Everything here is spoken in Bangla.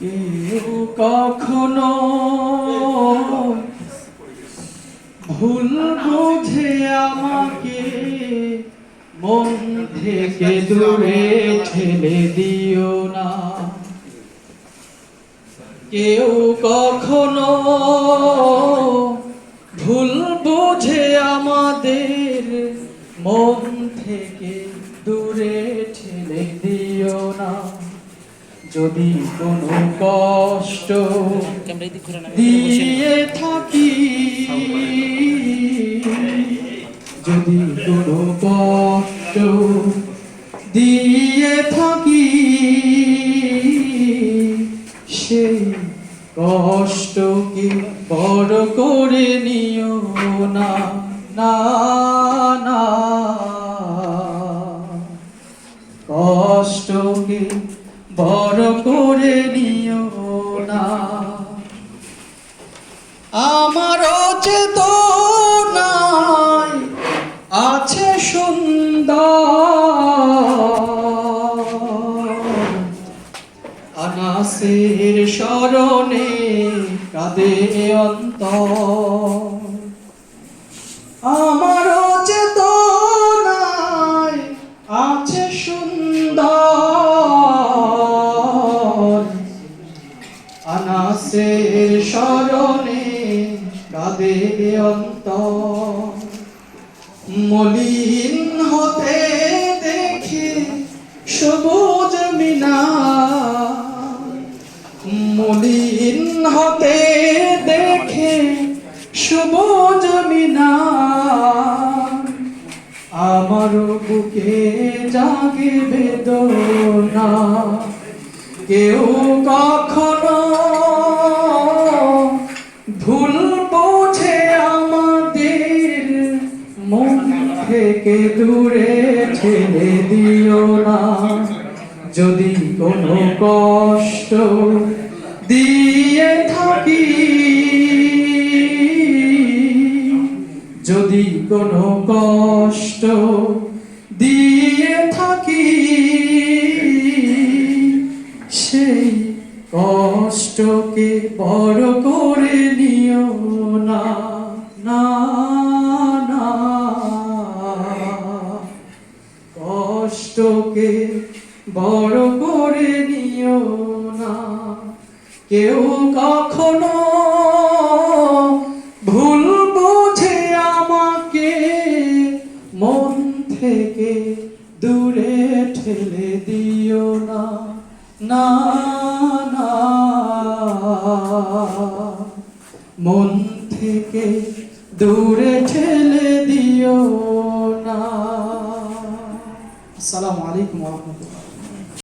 কেউ কখনো ভুল বুঝে আমাকে মন থেকে দূরে ঠেলে দিও না। কেউ কখনো ভুল বুঝে আমাদের মন থেকে দূরে যদি কোনো কষ্ট দিয়ে থাকি, যদি কোনো কষ্ট দিয়ে থাকি, সেই কষ্টকে বড় করে নিও না না করে নিও না। আমার চেতনায় আছে সুন্দর। আনাসের স্মরণে কাঁদে অন্তর। আমার আনাসের স্মরণে কাঁদে অন্তর। মলিন হতে দেখে সবুজ মিনা মলিন হতে দেখে সবুজ মিনা আমার বুকে জাগে বেদনা। কেউ কখনো থেকে দূরে ঠেলে দিও না। যদি কোনো কষ্ট দিয়ে থাকি, যদি কোনো কষ্ট দিয়ে থাকি, সেই কষ্টকে বড় করে নিও না না। কষ্টকে বড় করে নিও না। কেউ কখনো ভুল বুঝে আমাকে মন থেকে দূরে ঠেলে দিও না। না না। মন থেকে দূরে ঠেলে عليكم ورحمة الله